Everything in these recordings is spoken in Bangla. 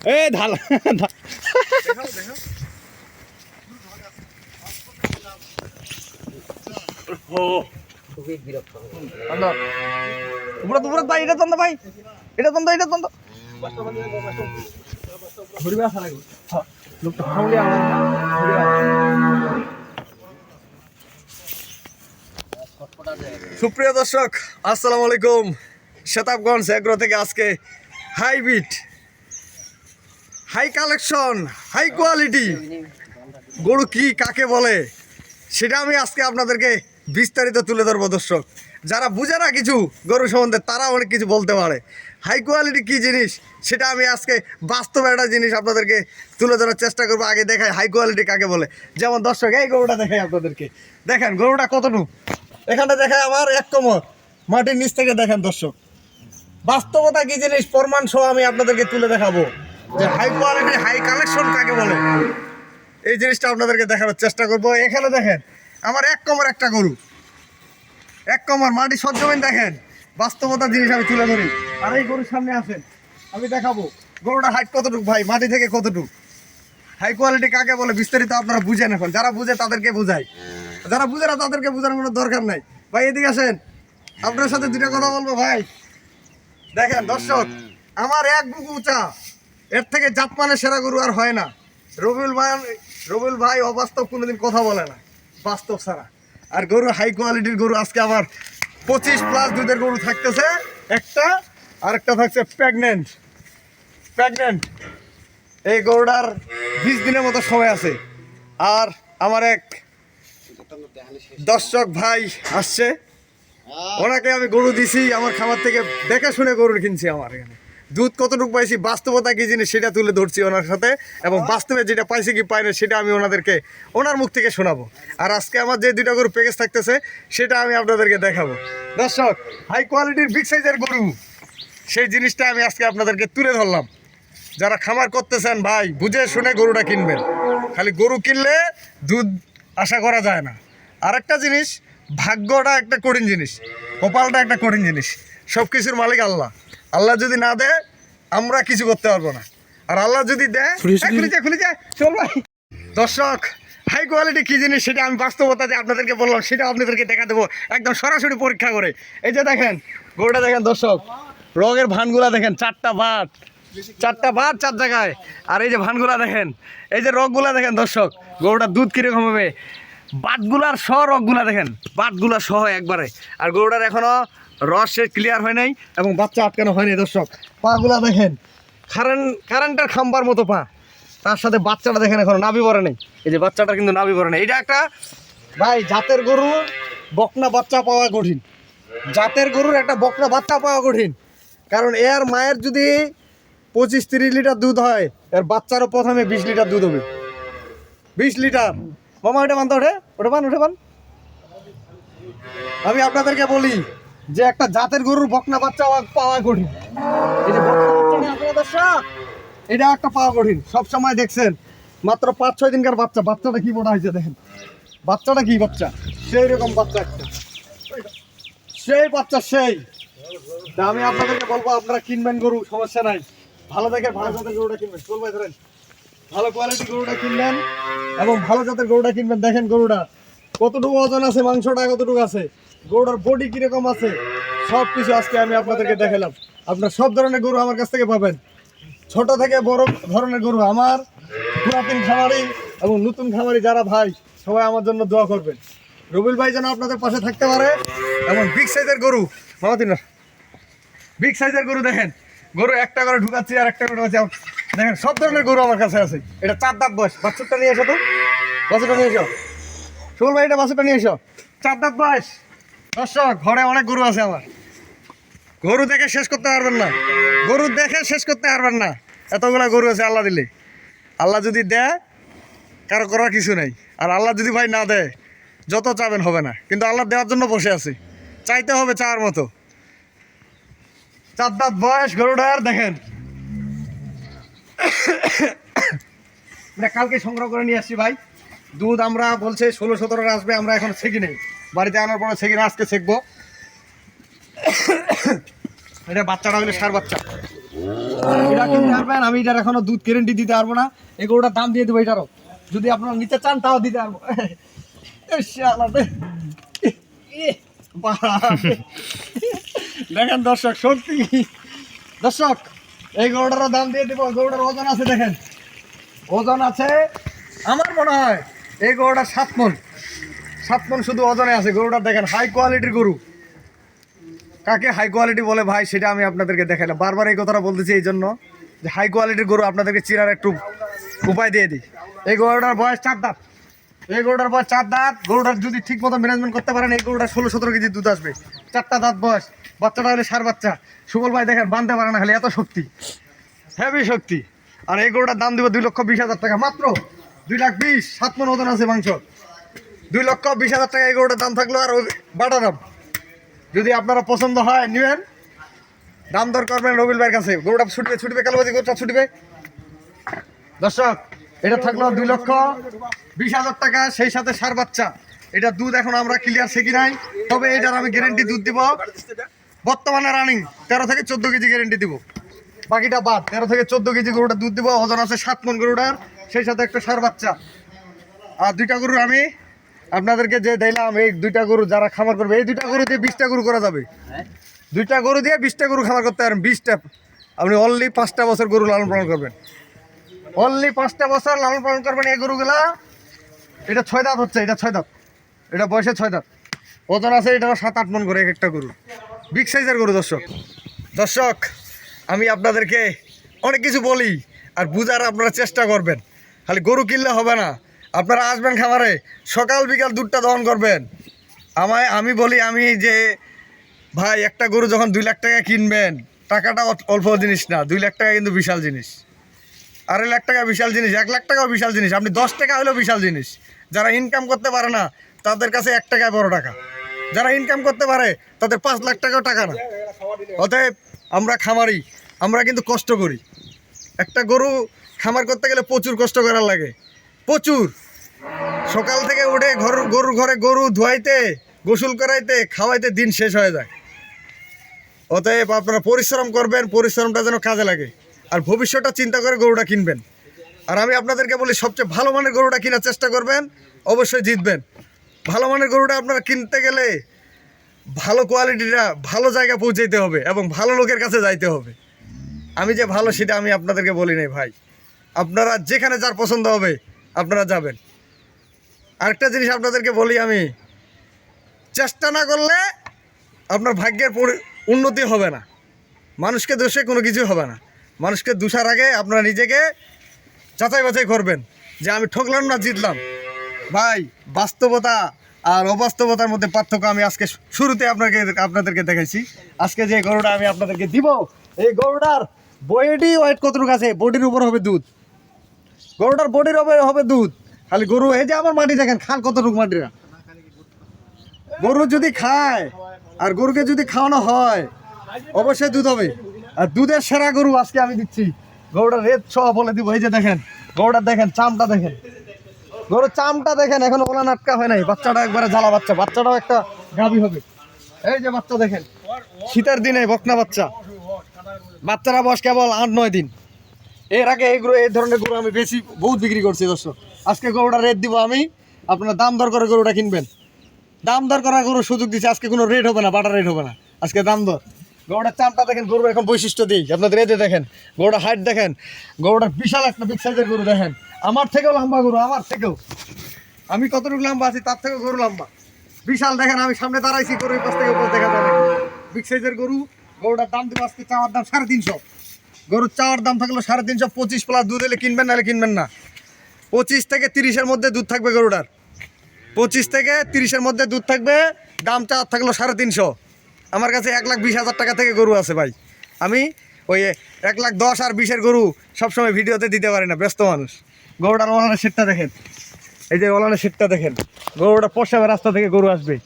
এ ঢাল ভাই এটা তন্দ ভাই। এটা তন্দ এটা তন্দ ঘুরবে আসা লাগবে। হ্যাঁ, লোকটা সুপ্রিয় দর্শক আসসালামু আলাইকুম। শতাবগঞ্জ এগ্রো থেকে আজকে হাই বিট হাই কালেকশন, হাই কোয়ালিটি। গরু কি, কাকে বলে? সেটা আমি আজকে আপনাদেরকে বিস্তারিত তুলে ধরবো, দর্শক। যারা বুঝে না কিছু গরু সম্বন্ধে তারা অনেক কিছু বলতে পারে। হাই কোয়ালিটি কি জিনিস, সেটা আমি আজকে বাস্তবে একটা জিনিস আপনাদেরকে তুলে ধরার চেষ্টা করব। আগে দেখাই হাই কোয়ালিটি কাকে বলে। যেমন দর্শক, এই গরুটা দেখাই আপনাদেরকে। দেখেন, গরুটা কতটুকু? এখানে দেখায় আমার এক কমর। মাটির নিচ থেকে দেখেন, দর্শক। বাস্তবতা কি জিনিস? প্রমাণ সহ আমি আপনাদেরকে তুলে দেখাবো। যে হাই কোয়ালিটি হাই কালেকশন কাকে বলে? এই জিনিসটা আপনাদেরকে দেখানোর চেষ্টা করব। এখানে দেখেন, আমার এক কমর একটা গরু। এক কমর, মাটি সজ্জমিন দেখেন। বাস্তবতা জিনিস আমি তুলে ধরি। আর এই গরুর সামনে আসেন আমি দেখাবো গরুটা হাইট কতটুকু ভাই, মাটি থেকে কতটুকু? হাই কোয়ালিটি কাকে বলে, বিস্তারিত আপনারা বুঝেন এখন। যারা বুঝে তাদেরকে বুঝাই। যারা বুঝে না তাদেরকে বোঝানোর কোনো দরকার নাই। ভাই, এদিকে আসেন। আপনার সাথে দুটা কথা বলব ভাই। দেখেন, দর্শক, আমার এক বুক উঁচা। এর থেকে জাতমানের সেরা গরু আর হয় না। রবিউল ভাই রবিউল ভাই অবাস্তব কোনোদিন কথা বলে না। বাস্তব ছাড়া। আর গরু হাই কোয়ালিটির গরু আজকে আবার পঁচিশ প্লাস দুধের গরু থাকতেছে একটা আর একটা থাকছে প্রেগনেন্ট প্রেগনেন্ট এই গরুটার বিশ দিনের মতো সময় আছে। আর আমার এক দর্শক ভাই আসছে। ওনাকে আমি গরু দিছি, আমার খামার থেকে দেখে শুনে গরু কিনছি আমার এখানে। দুধ কতটুকু পাইছি? বাস্তবতা কি জিনিস সেটা তুলে ধরছি ওনার সাথে এবং বাস্তবে যেটা পাইছি কি পাই না সেটা আমি ওনাদেরকে, ওনার মুখ থেকে শোনাবো। আর আজকে আমার যে দুইটা গরু প্যাকেজ থাকতেছে, সেটা আমি আপনাদেরকে দেখাবো। দর্শক হাই কোয়ালিটির বিগ সাইজের গরু, সেই জিনিসটা আমি আজকে আপনাদেরকে তুলে ধরলাম। যারা খামার করতেছেন, ভাই, বুঝে শুনে গরুটা কিনবেন। খালি গরু কিনলে দুধ আশা করা যায় না। আরেকটা জিনিস, ভাগ্যটা একটা কঠিন জিনিস, কপালটা একটা কঠিন জিনিস। সব কিছুর মালিক আল্লাহ। আল্লাহ যদি না দেয় আমরা কিছু করতে পারব না। আর আল্লাহ যদি দেয় খুলে যা খুলে চল ভাই। দর্শক হাই কোয়ালিটি কী জিনিস সেটা আমি বাস্তবতা যে আপনাদেরকে বললাম সেটা আপনাদেরকে দেখা দেবো একদম সরাসরি পরীক্ষা করে। এই যে দেখেন গরুটা দেখেন দর্শক রগের ভানগুলা দেখেন চারটা ভাট চারটা ভাট চার জায়গায়। আর এই যে ভানগুলা দেখেন এই যে রগগুলা দেখেন দর্শক গরুটার দুধ কীরকম হবে? বাটগুলার সহ রগগুলা দেখেন বাটগুলা সহ একবারে। আর গরুটার এখনও রস ক্লিয়ার হয় নাই এবং বাচ্চা আটকানো হয়নি, দর্শক। পাগুলা দেখেন কারেন্ট কারেন্টের খাম্বার মতো পা। তার সাথে বাচ্চাটা দেখেন এখন, নাভি ভরে নেই। এই যে বাচ্চাটা কিন্তু নাভি ভরে নেই। এটা একটা, ভাই, জাতের গরু, বকনা বাচ্চা পাওয়া কঠিন। জাতের গরুর একটা বকনা বাচ্চা পাওয়া কঠিন। কারণ এর মায়ের যদি পঁচিশ তিরিশ লিটার দুধ হয়, এর বাচ্চারও প্রথমে বিশ লিটার দুধ হবে। বিশ লিটার। মামা, ওটা বানতে, ওঠে? ওটা পান ওঠে পান আমি আপনাদেরকে বলি যে একটা জাতের গরুর বকনা বাচ্চা পাওয়া- কঠিন। এটা একটা পাওয়া কঠিন। সব সময় দেখছেন, মাত্র পাঁচ, ছয় দিনকার বাচ্চা। বাচ্চাটা কি মোটা হয়েছে দেখেন? বাচ্চাটা কি বাচ্চা? সেই রকম বাচ্চা একটা। সেই বাচ্চা, সেই। তা আমি আপনাদেরকে বলব, আপনারা কিনবেন গরু, সমস্যা নাই। ভালো দেখে ভালো জাতের গরুটা কিনবেন। চল ভাই, ধরেন। ভালো কোয়ালিটি গরুটা কিনবেন এবং ভালো জাতের গরুটা কিনবেন। দেখেন গরুটা, কতটুকু ওজন আছে, মাংসটা কতটুকু আছে? গরুটার বডি কীরকম আছে সব কিছু আজকে আমি আপনাদেরকে দেখালাম। আপনার সব ধরনের গরু আমার কাছ থেকে পাবেন। ছোট থেকে বড় ধরনের গরু আমার, পুরাতন খামারি এবং নতুন খামারি যারা ভাই, সবাই আমার জন্য দোয়া করবেন। রবিল ভাই যেন আপনাদের পাশে থাকতে পারে এবং বিগ সাইজের গরু মামাতিনা বিগ সাইজের গরু দেখেন, গরু একটা করে ঢুকাচ্ছি আর একটা করে ঢুকাচ্ছি। দেখেন, সব ধরনের গরু আমার কাছে আছে। এটা চার দাঁত বয়স, বাছুরটা নিয়ে এসো তো। বাছুরটা নিয়ে এসো। সুমন ভাই, এটা বাছুরটা নিয়ে এসো। চার দাঁত বয়স। দর্শক, ঘরে অনেক গরু আছে আমার। গরু দেখে শেষ করতে পারবেন না। গরু দেখে শেষ করতে পারবেন না। এতগুলো গরু আছে, আল্লাহ দিলে। আল্লাহ যদি দেয়, কারও করার কিছু নেই। আর আল্লাহ যদি ভাই না দেয়, যত চাবেন হবে না। কিন্তু আল্লাহ দেওয়ার জন্য বসে আছে। চাইতে হবে চাওয়ার মতো। চার দাঁত বয়স গরুটার, দেখেন। এটা কালকে সংগ্রহ করে নিয়ে আসছি ভাই। দুধ আমরা বলছে ষোলো সতেরোটা আসবে, আমরা এখন ছেঁকি নেই। বাড়িতে আনার পরে না আজকে ছেঁকবো এটা বাচ্চাটা হলে সার বাচ্চা। এটা কিনতে পারবেন, আমি এটার এখনও দুধ গ্যারেন্টি দিতে পারব না। এই গরুটার দাম দিয়ে দেবো এটারও। যদি আপনারা নিতে চান, তাও দিতে পারব। দেখেন দর্শক, সত্যি। দর্শক, এই গরুটারও দাম দিয়ে দেবো, গরুটার ওজন আছে দেখেন। ওজন আছে, আমার মনে হয়, এই গরুটার সাত মন। সাত মন শুধু ওজনে আছে গরুটা দেখেন হাই কোয়ালিটির গরু। কাকে হাই কোয়ালিটি বলে ভাই, সেটা আমি আপনাদেরকে দেখাইলাম বারবার এই কথাটা বলতেছি এই জন্য যে হাই কোয়ালিটির গরু আপনাদেরকে চিনার একটু উপায় দিয়ে দিই। এই গরুটার বয়স চার দাঁত। এই গরুটার বয়স চার দাঁত। গরুটার যদি ঠিক মতো ম্যানেজমেন্ট করতে পারেন, এই গরুটার ষোলো সতেরো কেজি দুধ আসবে। চারটা দাঁত বয়স। বাচ্চাটা হলে সার বাচ্চা। সুবল ভাই দেখেন বাঁধতে পারে না, খালি এত শক্তি। হেভি শক্তি। আর এই গরুটার দাম দিব দুই লক্ষ বিশ হাজার টাকা। মাত্র দুই লাখ বিশ। সাত মন ওজন আছে মাংস। দুই লক্ষ বিশ হাজার টাকা এই গরুটার দাম থাকল আর ওই বাটা দাম যদি আপনারা পছন্দ হয়, নেবেন। দাম দর করবেন রবিল ভাইয়ের কাছে। গরুটা ছুটবে ছুটবে, কালোবাজি গরুটা ছুটবে। দর্শক, এটা থাকল দুই লক্ষ বিশ হাজার টাকা, সেই সাথে সার বাচ্চা। এটা দুধ এখন আমরা ক্লিয়ার শিখি নাই, তবে এটার আমি গ্যারেন্টি দুধ দিব। বর্তমানে রানিং তেরো থেকে চোদ্দ কেজি গ্যারেন্টি দিব। বাকিটা বাদ, তেরো থেকে চোদ্দ কেজি গরুটা দুধ দিব। ওজন আছে সাত মন গরুটার, সেই সাথে একটা সার বাচ্চা। আর দুইটা গরুর আমি আপনাদেরকে যে দিলাম এই দুইটা গরু যারা খামার করবে এই দুইটা গরু দিয়ে বিশটা গরু করা যাবে। দুইটা গরু দিয়ে বিশটা গরু খামার করতে পারেন। বিশটা আপনি অনলি পাঁচটা বছর গরু লালন পালন করবেন। অনলি পাঁচটা বছর লালন পালন করবেন এই গরুগুলা। এটা ছয় দাঁত হচ্ছে এটা ছয় দাঁত। এটা বয়সে ছয় দাঁত। ওজন আছে এটা সাত আট মন করে এক একটা গরু। বিগ সাইজের গরু দর্শক। দর্শক আমি আপনাদেরকে অনেক কিছু বলি আর বুঝার আপনারা চেষ্টা করবেন। খালি গরু কিনলে হবে না। আপনারা আসবেন খামারে সকাল বিকাল দুধটা দহন করবেন। আমায়, আমি বলি, আমি যে, ভাই, একটা গরু যখন দুই লাখ টাকা কিনবেন, টাকাটা অল্প জিনিস না, দুই লাখ টাকা কিন্তু বিশাল জিনিস। আড়াই লাখ টাকা বিশাল জিনিস, এক লাখ টাকাও বিশাল জিনিস, আপনি দশ টাকা হলেও বিশাল জিনিস। যারা ইনকাম করতে পারে না, তাদের কাছে এক টাকায় বড় টাকা। যারা ইনকাম করতে পারে, তাদের পাঁচ লাখ টাকাও টাকা না। অতএব আমরা খামারি, আমরা কিন্তু কষ্ট করি। একটা গরু খামার করতে গেলে প্রচুর কষ্ট করার লাগে। প্রচুর। সকাল থেকে উঠে ঘর গরুর ঘরে গরু ধোয়াইতে, গোসল করাইতে, খাওয়াইতে দিন শেষ হয়ে যায়। অতএব আপনারা পরিশ্রম করবেন, পরিশ্রমটা যেন কাজে লাগে। আর ভবিষ্যৎটা চিন্তা করে গরুটা কিনবেন। আর আমি আপনাদেরকে বলি, সবচেয়ে ভালো মানের গরুটা কেনার চেষ্টা করবেন, অবশ্যই জিতবেন। ভালো মানের গরুটা আপনারা কিনতে গেলে ভালো কোয়ালিটিটা, ভালো জায়গা পৌঁছাইতে হবে এবং ভালো লোকের কাছে যাইতে হবে। আমি যে ভালো সেটা আমি আপনাদেরকে বলি নাই ভাই। আপনারা যেখানে যার পছন্দ হবে, আপনারা যাবেন। আরেকটা জিনিস আপনাদেরকে বলি আমি। চেষ্টা না করলে আপনার ভাগ্যের উন্নতি হবে না। মানুষকে দোষে কোনো কিছু হবে না। মানুষকে দোষার আগে আপনারা নিজেকে যাচাই বাছাই করবেন যে আমি ঠকলাম না জিতলাম। ভাই, বাস্তবতা আর অবাস্তবতার মধ্যে পার্থক্য আমি আজকে শুরুতে আপনাকে আপনাদেরকে দেখাইছি। আজকে যে গরুটা আমি আপনাদেরকে দিব, এই গরুটার বডি ওয়েট কতটুকু আছে? বডির উপর হবে দুধ। গরুটার বডির হবে হবে দুধ। খালি গরু, এই যে আমার মাটি দেখেন খান কতটুকু মাটিরা। গরু যদি খায়, আর গরুকে যদি খাওয়ানো হয়, অবশ্যই দুধ হবে। আর দুধের সেরা গরু আজকে আমি দিচ্ছি। গরুটা রেড সহ বলে দিব, এই যে দেখেন, গরুটা দেখেন, চামটা দেখেন। গরুর চামটা দেখেন, এখন ওলা নাটকা হয় নাই। বাচ্চাটা একবারে জ্বালা বাচ্চা, বাচ্চাটাও একটা গাভী হবে। এই যে বাচ্চা দেখেন, শীতের দিনে বকনা বাচ্চা। বাচ্চারা বয়স কেবল আট নয় দিন। এর আগে এই গরু, এই ধরনের গরু আমি বেশি বহুত বিক্রি করছি, দর্শক। আজকে গরুটা রেট দিব আমি। আপনার দাম দর করে গরুটা কিনবেন। দাম দর করার কোনো সুযোগ দিচ্ছে আজকে কোনো রেট হবে না, বাটার রেট হবে না। আজকে দাম দর। গরুটার চামটা দেখেন, গরুর এখন বৈশিষ্ট্য দিই। আপনাদের রেটে দেখেন গরুটার হাইট দেখেন, গরুটার বিশাল একটা বিগ সাইজের গরু দেখেন। আমার থেকেও লম্বা গরু, আমার থেকেও। আমি কতটুকু লম্বা আছি, তার থেকেও গরু লম্বা। বিশাল দেখেন, আমি সামনে দাঁড়াইছি গরু পাশ থেকে উপর দেখা যায় বিগ সাইজের গরু, গরুটার দাম দিব আজকে চাওয়ার দাম সাড়ে তিনশো। গরুর চাওয়ার দাম থাকল সাড়ে তিনশো, পঁচিশ প্লাস দুধ এলে কিনবেন, নাহলে কিনবেন না। পঁচিশ থেকে তিরিশের মধ্যে দুধ থাকবে গরুটার। পঁচিশ থেকে তিরিশের মধ্যে দুধ থাকবে দাম চাওয়ার থাকল সাড়ে তিনশো। আমার কাছে এক লাখ বিশ হাজার টাকা থেকে গরু আছে ভাই। আমি ওই এক লাখ দশ আর বিশের গরু সবসময় ভিডিওতে দিতে পারি না, ব্যস্ত মানুষ। গরুটার ওলানের সেটটা দেখেন। এই যে ওলানের সেটটা দেখেন। গরুটা পোষাবে রাস্তা থেকে গরু আসবে।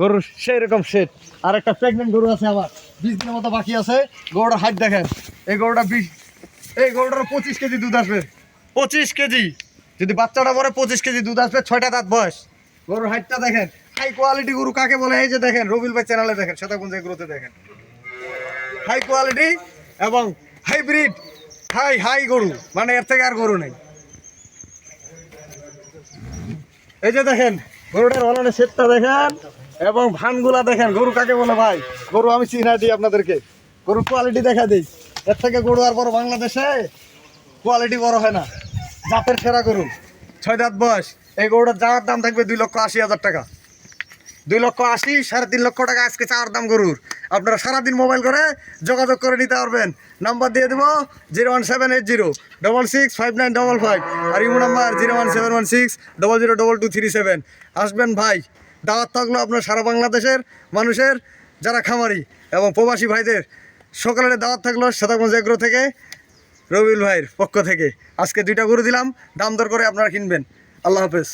গরুর সেই রকম সেট আর একটা প্রেগনেন্ট গরু আছে আমার। বিশ দিনের মতো বাকি আছে। গরুটার হাইট দেখেন। এই গরুটা বিশ এই গরুটার পঁচিশ কেজি দুধ আসবে। পঁচিশ কেজি। যদি বাচ্চাটা পরে পঁচিশ কেজি দুধ আসবে, ছয়টা দাঁত বয়স। গরুর হাইটটা দেখেন হাই কোয়ালিটি গরু কাকে বলে? এই যে দেখেন রবিল ভাই চ্যানেলে দেখেন সেতাকুঞ্জ গ্রোতে দেখেন। হাই কোয়ালিটি এবং হাইব্রিড হাই হাই গরু মানে এর থেকে আর গরু নেই। এই যে দেখেন, গরুটার ওলানের সেটটা দেখেন এবং ভানগুলা দেখেন, গরু কাকে বলে ভাই? গরু আমি চিনা দিই আপনাদেরকে। গরুর কোয়ালিটি দেখা দিই। এর থেকে গরু আর বড় বাংলাদেশে কোয়ালিটি বড় হয় না। জাতের সেরা গরু। ছয় দাঁত বয়স। এই গরুটার যাওয়ার দাম থাকবে দুই লক্ষ আশি হাজার টাকা। দুই লক্ষ আশি, সাড়ে তিন লক্ষ টাকা আজকে চাওয়ার দাম গরুর। আপনারা সারাদিন মোবাইল করে যোগাযোগ করে নিতে পারবেন। নাম্বার দিয়ে দেবো zero one seven eight zero double six five nine double five আর imo number zero one seven one six double zero double two three seven. আসবেন ভাই, দাওয়াত থাকল আপনার সারা বাংলাদেশের মানুষের, যারা খামারি এবং প্রবাসী ভাইদের। সকালের দাওয়াত থাকল শতাগঞ্জ এগ্রো থেকে। রবিউল ভাইয়ের পক্ষ থেকে আজকে দুইটা গরু দিলাম, দাম দর করে আপনারা কিনবেন। আল্লাহ হাফেজ।